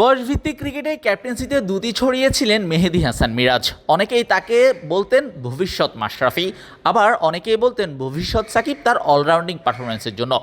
বয়সভিত্তিক ক্রিকেটে ক্যাপ্টেন্সিতে দুটি ছড়িয়েছিলেন মেহেদি হাসান মিরাজ। অনেকেই তাকে বলতেন ভবিষ্যৎ মাশরাফি, আবার অনেকেই বলতেন ভবিষ্যৎ সাকিব তার অলরাউন্ডিং পারফরমেন্সের জন্য।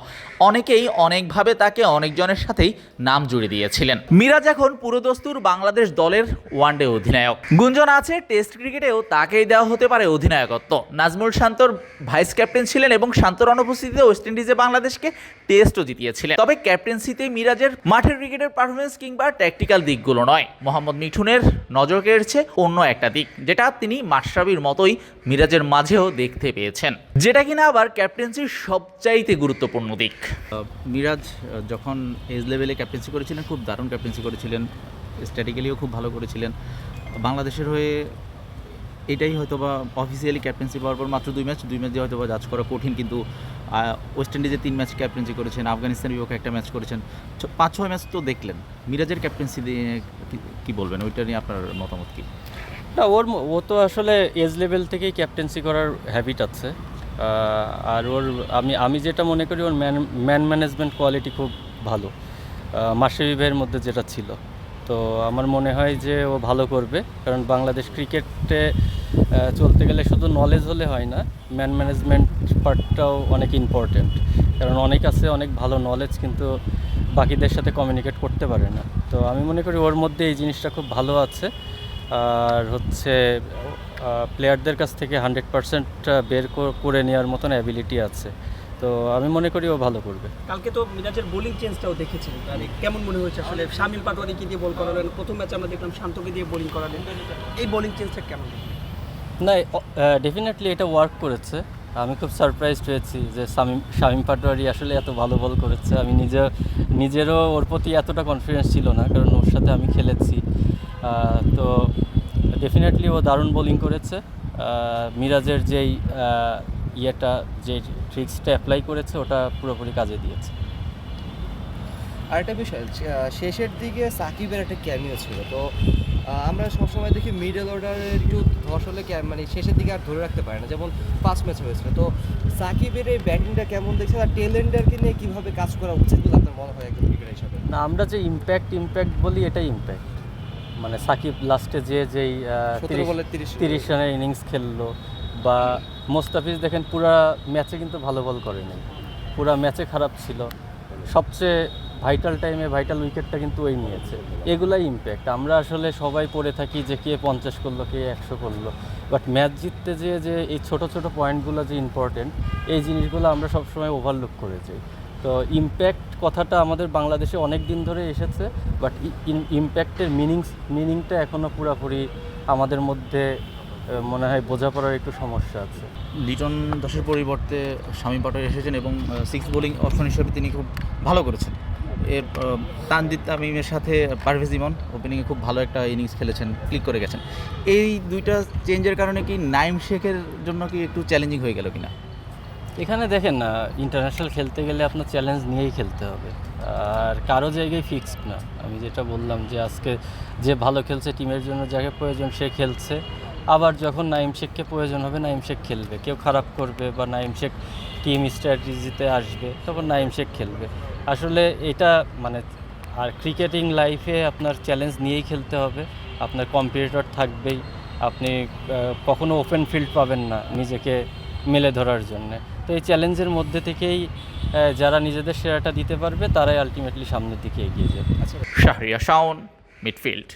অনেকেই অনেকভাবে তাকে অনেকজনের সাথেই নাম জুড়ে দিয়েছিলেন। মিরাজ এখন পুরোদস্তুর বাংলাদেশ দলের ওয়ানডে অধিনায়ক। গুঞ্জন আছে টেস্ট ক্রিকেটেও তাকেই দেওয়া হতে পারে অধিনায়কত্ব। নাজমুল শান্তর ভাইস ক্যাপ্টেন ছিলেন এবং শান্তর অনুপস্থিতিতে ওয়েস্ট ইন্ডিজে বাংলাদেশকে টেস্টও জিতিয়েছিলেন। তবে ক্যাপ্টেন্সিতে মিরাজের মাঠের ক্রিকেটের পারফরমেন্স কিংবা ট্যাকটিক্যাল দিকগুলো নয়। মোহাম্মদ মিঠুনের নজর কেড়েছে অন্য একটা দিক, যেটা তিনি মাশরাবির মতোই মিরাজের মাঝেও দেখতে পেয়েছেন। যেটা কিনা আবার ক্যাপ্টেন্সির সবচাইতে গুরুত্বপূর্ণ দিক। মিরাজ যখন এজ লেভেলে ক্যাপ্টেন্সি করেছিলেন, খুব দারুণ ক্যাপ্টেন্সি করেছিলেন। স্ট্র্যাটিক্যালিও খুব ভালো করেছিলেন। বাংলাদেশের হয়ে এটাই হয়তো বা অফিসিয়ালি ক্যাপ্টেন্সি পাওয়ার পর মাত্র দুই ম্যাচ দুই ম্যাচ দিয়ে হয়তো বা জাজ করা কঠিন কিন্তু ওয়েস্ট ইন্ডিজে তিন ম্যাচ ক্যাপ্টেন্সি করেছেন আফগানিস্তান বিপক্ষে একটা ম্যাচ করেছেন। পাঁচ, ছয় ম্যাচ তো দেখলেন। মিরাজের ক্যাপ্টেন্সি দিয়ে কি- বলবেন? ওইটা নিয়ে আপনার মতামত কী? না, ওর ও তো আসলে এজ লেভেল থেকেই ক্যাপ্টেন্সি করার হ্যাবিট আছে। আর ওর, আমি আমি যেটা মনে করি, ওর ম্যান ম্যান ম্যানেজমেন্ট কোয়ালিটি খুব ভালো। মাসেবি ভাইয়ের মধ্যে যেটা ছিল। তো আমার মনে হয় যে ও ভালো করবে, কারণ বাংলাদেশ ক্রিকেটে চলতে গেলে শুধু নলেজ হলে হয় না ম্যান ম্যানেজমেন্ট পার্টটাও অনেক ইম্পর্টেন্ট কারণ অনেক আছে, অনেক ভালো নলেজ কিন্তু বাকিদের সাথে কমিউনিকেট করতে পারে না। তো আমি মনে করি ওর মধ্যে এই জিনিসটা খুব ভালো আছে। আর হচ্ছে প্লেয়ারদের কাছ থেকে হান্ড্রেড পার্সেন্ট বের করে নেওয়ার মতন অ্যাবিলিটি আছে। তো আমি মনে করি ও ভালো করবে। কালকে তো মিরাজের বোলিং চেঞ্জটাও দেখেছিলেন তাহলে কেমন মনে হয়েছে আসলে? শামিল পাটোয়ারিকে দিয়ে বল করালেন? প্রথম ম্যাচে আমরা দেখলাম শান্তকে দিয়ে বোলিং করালেন। এই বোলিং চেঞ্জটা কেমন? না ডেফিনেটলি এটা ওয়ার্ক করেছে। আমি খুব সারপ্রাইজড হয়েছি যে শামিম শামিম পাটোয়ারি আসলে এত ভালো বল করেছে। আমি নিজে নিজেরও ওর প্রতি এতটা কনফিডেন্স ছিল না, কারণ ওর সাথে আমি খেলেছি। তো ডেফিনেটলি ও দারুণ বোলিং করেছে। মিরাজের যেই ইয়েটা যে ট্রিক্সটা অ্যাপ্লাই করেছে, ওটা পুরোপুরি কাজে দিয়েছে। আরেকটা বিষয় শেষের দিকে সাকিবের একটা ক্যামিও ছিল। তো আমরা সবসময় দেখি মিডল অর্ডারের একটু ধস হলে মানে শেষের দিকে আর ধরে রাখতে পারে না। যেমন পাঁচ ম্যাচ হয়েছিল। তো সাকিবের এই ব্যাটিংটা কেমন দেখছেন? আর টেলেন্ডারকে নিয়ে কীভাবে কাজ করা উচিত বলে আপনার মনে হয় একজন ক্রিকেটার হিসাবে? না আমরা যে ইম্প্যাক্ট ইম্প্যাক্ট বলি এটাই ইম্প্যাক্ট মানে সাকিব লাস্টে যে যেই তিরিশ- রানের ইনিংস খেললো বা মোস্তাফিজ দেখেন পুরা ম্যাচে কিন্তু ভালো বল করেনি। পুরা ম্যাচে খারাপ ছিল। সবচেয়ে ভাইটাল টাইমে ভাইটাল উইকেটটা কিন্তু ওই নিয়েছে। এগুলাই ইম্প্যাক্ট আমরা আসলে সবাই পড়ে থাকি যে কে পঞ্চাশ করল, কে একশো করল। বাট ম্যাচ জিততে যে যে এই ছোট ছোট পয়েন্টগুলো যে ইম্পর্টেন্ট এই জিনিসগুলো আমরা সবসময় ওভারলুক করে যাই। তো ইম্প্যাক্ট কথাটা আমাদের বাংলাদেশে অনেক দিন ধরে এসেছে বাট ইম্প্যাক্টের মিনিংস মিনিংটা এখনও পুরোপুরি আমাদের মধ্যে মনে হয় বোঝাপড়ার একটু সমস্যা আছে। লিটন দাসের পরিবর্তে স্বামী পাটোয়ারি এসেছেন এবং সিক্স বোলিং অপশন হিসেবে তিনি খুব ভালো করেছেন। এর তানজিদ তামিমের সাথে পারভেজ ইমন ওপেনিংয়ে খুব ভালো একটা ইনিংস খেলেছেন ক্লিক করে গেছেন। এই দুইটা চেঞ্জের কারণে কি নাইম শেখের জন্য কি একটু চ্যালেঞ্জিং হয়ে গেল কিনা? এখানে দেখেন না ইন্টারন্যাশনাল খেলতে গেলে আপনার চ্যালেঞ্জ নিয়েই খেলতে হবে। আর কারও জায়গায় ফিক্সড না। আমি যেটা বললাম যে আজকে যে ভালো খেলছে টিমের জন্য, যাকে প্রয়োজন সে খেলছে। আবার যখন নাইম শেখকে প্রয়োজন হবে, নাইম শেখ খেলবে। কেউ খারাপ করবে বা নাইম শেখ টিম স্ট্র্যাটেজিতে আসবে, তখন নাইম শেখ খেলবে। আসলে এটা মানে আর ক্রিকেটিং লাইফে আপনার চ্যালেঞ্জ নিয়েই খেলতে হবে। আপনার কম্পিটিটর থাকবেই। আপনি কখনো ওপেন ফিল্ড পাবেন না নিজেকে মেলে ধরার জন্য। তো এই চ্যালেঞ্জের মধ্যে থেকেই যারা নিজেদের সেরাটা দিতে পারবে, তারাই আলটিমেটলি সামনের দিকে এগিয়ে যাবে। শাহরিয়া শাওন মিডফিল্ড